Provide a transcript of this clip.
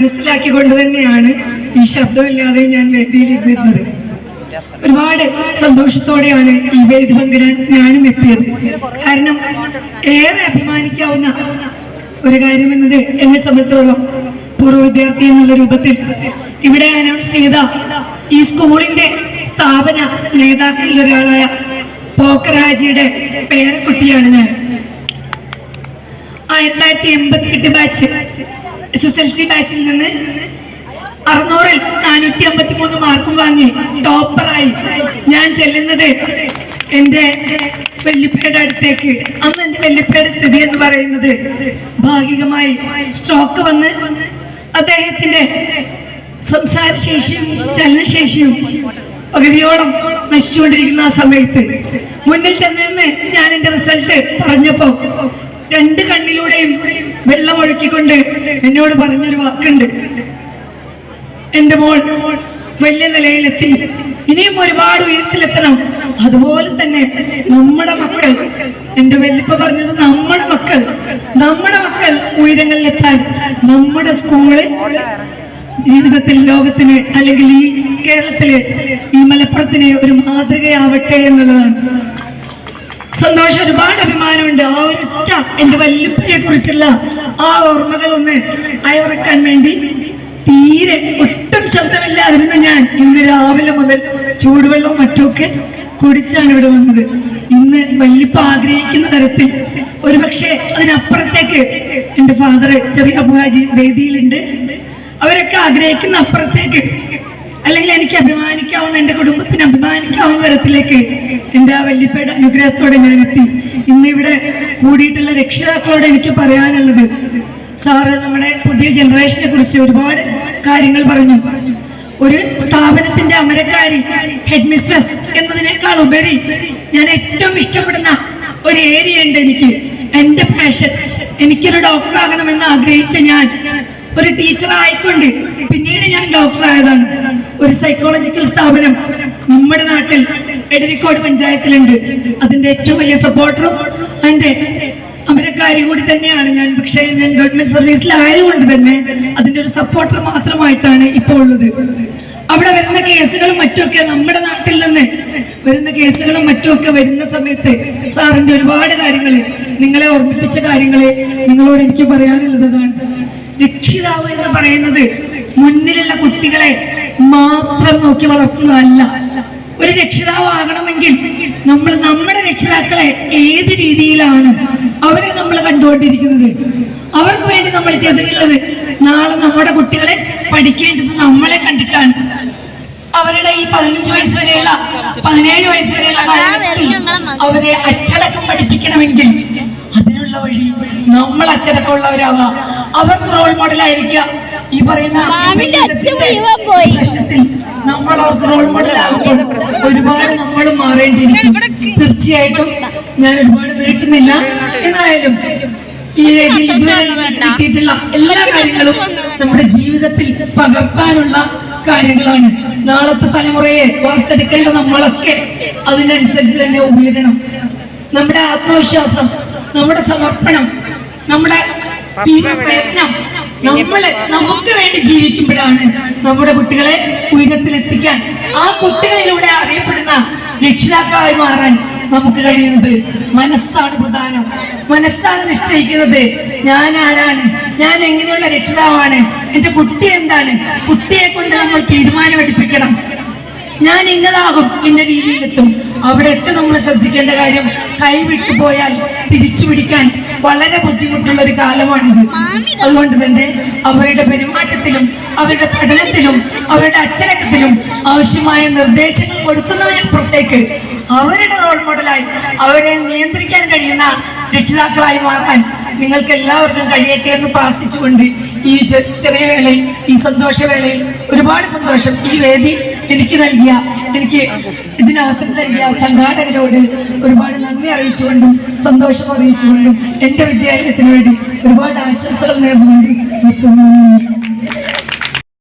മനസ്സിലാക്കിക്കൊണ്ട് തന്നെയാണ് ഈ ശബ്ദമില്ലാതെ ഞാൻ വേദിയിൽ ഒരുപാട് സന്തോഷത്തോടെയാണ് ഈ വേദി പങ്കിടാൻ ഞാനും എത്തിയത്. കാരണം ഏറെ അഭിമാനിക്കാവുന്ന ഒരു കാര്യം എന്നത് എന്നെ സംബന്ധിച്ചോളം പൂർവ വിദ്യാർത്ഥി എന്നുള്ള രൂപത്തിൽ ഇവിടെ അനൗൺസ് ചെയ്ത ഈ സ്കൂളിന്റെ സ്ഥാപന നേതാക്കളിൽ ഒരാളായ പോക്കരാജിയുടെ പേരക്കുട്ടിയാണ് ഞാൻ. ആയിരത്തി തൊള്ളായിരത്തി എൺപത്തി എട്ട് batch S S L C ബാച്ചിൽ നിന്ന് അറുന്നൂറിൽ നാനൂറ്റി അമ്പത്തി മൂന്ന് മാർക്കും വാങ്ങി ടോപ്പറായി ഞാൻ ചെല്ലുന്നത് എന്റെ വെല്ലുപ്പയുടെ അടുത്തേക്ക്. അന്ന് എന്റെ വെല്ലുപ്പയുടെ സ്ഥിതി എന്ന് പറയുന്നത് ഭാഗികമായി സ്ട്രോക്ക് വന്ന് അദ്ദേഹത്തിന്റെ സംസാരശേഷിയും ചലനശേഷിയും പകുതിയോളം നശിച്ചുകൊണ്ടിരിക്കുന്ന ആ സമയത്ത് മുന്നിൽ ചെന്നെന്ന് ഞാൻ എന്റെ റിസൾട്ട് പറഞ്ഞപ്പോൾ രണ്ട് കണ്ണിലൂടെയും വെള്ളം ഒഴുക്കിക്കൊണ്ട് എന്നോട് പറഞ്ഞൊരു വാക്കുണ്ട്. എന്റെ മോൾ വലിയ നിലയിലെത്തി. ഇനിയും ഒരുപാട് ഉയരത്തിലെത്തണം. അതുപോലെ തന്നെ നമ്മുടെ മക്കൾ എന്റെ വെല്ലിപ്പ പറഞ്ഞത് നമ്മുടെ മക്കൾ നമ്മുടെ മക്കൾ ഉയരങ്ങളിലെത്താൻ നമ്മുടെ സ്കൂൾ ജീവിതത്തിൽ ലോകത്തിന് അല്ലെങ്കിൽ ഈ കേരളത്തിലെ ഈ മലപ്പുറത്തിന് ഒരു മാതൃകയാവട്ടെ എന്നുള്ളതാണ്. സന്തോഷം ഒരുപാട് അഭിമാനമുണ്ട്. ആ ഒരൊറ്റ എന്റെ വല്യപ്പയെ കുറിച്ചുള്ള ആ ഓർമ്മകൾ ഒന്ന് അയവിറക്കാൻ വേണ്ടി തീരെ ഒട്ടും ശബ്ദമില്ലാതിരുന്ന ഞാൻ ഇന്ന് രാവിലെ മുതൽ ചൂടുവെള്ളവും മറ്റുമൊക്കെ കുടിച്ചാണ് ഇവിടെ വന്നത്. ഇന്ന് വല്യപ്പ ആഗ്രഹിക്കുന്ന തരത്തിൽ ഒരുപക്ഷെ അതിനപ്പുറത്തേക്ക് എന്റെ ഫാദർ ചെറിയ അബുഹാജി വേദിയിലുണ്ട്. അവരൊക്കെ ആഗ്രഹിക്കുന്ന അപ്പുറത്തേക്ക് എനിക്ക് അഭിമാനിക്കാവുന്ന എന്റെ കുടുംബത്തിന് അഭിമാനിക്കാവുന്ന തരത്തിലേക്ക് എന്റെ ആ വല്യപ്പയുടെ അനുഗ്രഹത്തോടെ ഞാൻ എത്തി. ഇന്ന് ഇവിടെ കൂടിയിട്ടുള്ള രക്ഷിതാക്കളോട് എനിക്ക് പറയാനുള്ളത് സാറ് നമ്മുടെ പുതിയ ജനറേഷനെ കുറിച്ച് ഒരുപാട് കാര്യങ്ങൾ പറഞ്ഞു. ഒരു സ്ഥാപനത്തിന്റെ അമരക്കാരി ഹെഡ് മിസ്ട്രസ് എന്നതിനേക്കാൾ ഉപരി ഞാൻ ഏറ്റവും ഇഷ്ടപ്പെടുന്ന ഒരു ഏരിയ ഉണ്ട് എനിക്ക്. എന്റെ പാഷൻ എനിക്കൊരു ഡോക്ടർ ആകണമെന്ന് ആഗ്രഹിച്ച ഞാൻ ഒരു ടീച്ചർ ആയിക്കൊണ്ട് പിന്നീട് ഞാൻ ഡോക്ടർ ആയതാണ്. ഒരു സൈക്കോളജിക്കൽ സ്ഥാപനം നമ്മുടെ നാട്ടിൽ എടരിക്കോട് പഞ്ചായത്തിലുണ്ട്. അതിന്റെ ഏറ്റവും വലിയ സപ്പോർട്ടറും അതിന്റെ അമരക്കാരി കൂടി തന്നെയാണ് ഞാൻ. പക്ഷേ ഞാൻ ഗവൺമെന്റ് സർവീസിലായതുകൊണ്ട് തന്നെ അതിന്റെ ഒരു സപ്പോർട്ടർ മാത്രമായിട്ടാണ് ഇപ്പോൾ ഉള്ളത്. അവിടെ വരുന്ന കേസുകളും മറ്റുമൊക്കെ നമ്മുടെ നാട്ടിൽ നിന്ന് വരുന്ന കേസുകളും മറ്റുമൊക്കെ വരുന്ന സമയത്ത് സാറിന്റെ ഒരുപാട് കാര്യങ്ങൾ നിങ്ങളെ ഓർമ്മിപ്പിച്ച കാര്യങ്ങൾ നിങ്ങളോട് എനിക്ക് പറയാനുള്ളതാണ് രക്ഷിതാവ് എന്ന് പറയുന്നത് മുന്നിലുള്ള കുട്ടികളെ മാത്രം നോക്കി വളർത്തുന്നതല്ല. ഒരു രക്ഷിതാവ് ആകണമെങ്കിൽ നമ്മൾ നമ്മുടെ രക്ഷിതാക്കളെ ഏത് രീതിയിലാണ് അവരെ നമ്മൾ കണ്ടുകൊണ്ടിരിക്കുന്നത്? അവർക്ക് വേണ്ടി നമ്മൾ ചെയ്തിട്ടുള്ളത് നാളെ നമ്മുടെ കുട്ടികളെ പഠിക്കേണ്ടത് നമ്മളെ കണ്ടിട്ടാണ്. അവരുടെ ഈ പതിനഞ്ച് വയസ്സ് വരെയുള്ള പതിനേഴ് വയസ്സ് വരെയുള്ള അവരെ അച്ചടക്കം പഠിപ്പിക്കണമെങ്കിൽ അതിനുള്ള വഴി നമ്മൾ അച്ചടക്കമുള്ളവരാവുക അവർക്ക് റോൾ മോഡലായിരിക്കുക ഈ പറയുന്ന പ്രശ്നത്തിൽ നമ്മൾ അവർക്ക് റോൾ മോഡൽ ആകുമ്പോൾ ഒരുപാട് നമ്മൾ മാറേണ്ടിയിരിക്കും. തീർച്ചയായിട്ടും ഞാൻ ഒരുപാട് നീട്ടുന്നില്ല. എന്നായാലും ഈ രീതിയിൽ ഇതുവരെ കിട്ടിയിട്ടുള്ള എല്ലാ കാര്യങ്ങളും നമ്മുടെ ജീവിതത്തിൽ പകർത്താനുള്ള കാര്യങ്ങളാണ്. നാളത്തെ തലമുറയെ വാർത്തെടുക്കേണ്ട നമ്മളൊക്കെ അതിനനുസരിച്ച് തന്നെ ഉയരണം. നമ്മുടെ ആത്മവിശ്വാസം നമ്മുടെ സമർപ്പണം നമ്മുടെ നമ്മൾ നമുക്ക് വേണ്ടി ജീവിക്കുമ്പോഴാണ് നമ്മുടെ കുട്ടികളെ ഉയരത്തിലെത്തിക്കാൻ. ആ കുട്ടികളിലൂടെ അറിയപ്പെടുന്ന രക്ഷിതാക്കളായി മാറാൻ നമുക്ക് കഴിയുന്നത് മനസ്സാണ് പ്രധാനം. മനസ്സാണ് നിശ്ചയിക്കുന്നത്. ഞാൻ ആരാണ്? ഞാൻ എങ്ങനെയുള്ള രക്ഷിതാവാണ്? എന്റെ കുട്ടി എന്താണ്? കുട്ടിയെ കൊണ്ട് നമ്മൾ തീരുമാനമെടുപ്പിക്കണം. ഞാൻ ഇന്നതാകും ഇന്ന രീതിയിലെത്തും. അവിടെയൊക്കെ നമ്മൾ ശ്രദ്ധിക്കേണ്ട കാര്യം കൈവിട്ടു പോയാൽ തിരിച്ചു പിടിക്കാൻ വളരെ ബുദ്ധിമുട്ടുള്ള ഒരു കാലമാണിത്. അതുകൊണ്ട് തന്നെ അവരുടെ പെരുമാറ്റത്തിലും അവരുടെ പഠനത്തിലും അവരുടെ അച്ചടക്കത്തിലും ആവശ്യമായ നിർദ്ദേശങ്ങൾ കൊടുക്കുന്നതിനപ്പുറത്തേക്ക് അവരുടെ റോൾ മോഡലായി അവരെ നിയന്ത്രിക്കാൻ കഴിയുന്ന രക്ഷിതാക്കളായി മാറാൻ നിങ്ങൾക്ക് എല്ലാവർക്കും കഴിയട്ടെ എന്ന് പ്രാർത്ഥിച്ചുകൊണ്ട് ഈ ചെറിയ വേളയിൽ ഈ സന്തോഷ സന്തോഷവേളയിൽ ഒരുപാട് സന്തോഷം ഈ വേദി എനിക്ക് നൽകിയ എനിക്ക് ഇതിന് അവസരം നൽകിയ സംഘാടകരോട് ഒരുപാട് നന്ദി അറിയിച്ചുകൊണ്ടും സന്തോഷം അറിയിച്ചുകൊണ്ടും എന്റെ വിദ്യാലയത്തിന് വേണ്ടി ഒരുപാട് ആശംസകൾ നേർന്നുകൊണ്ട് നിർത്തുന്നു.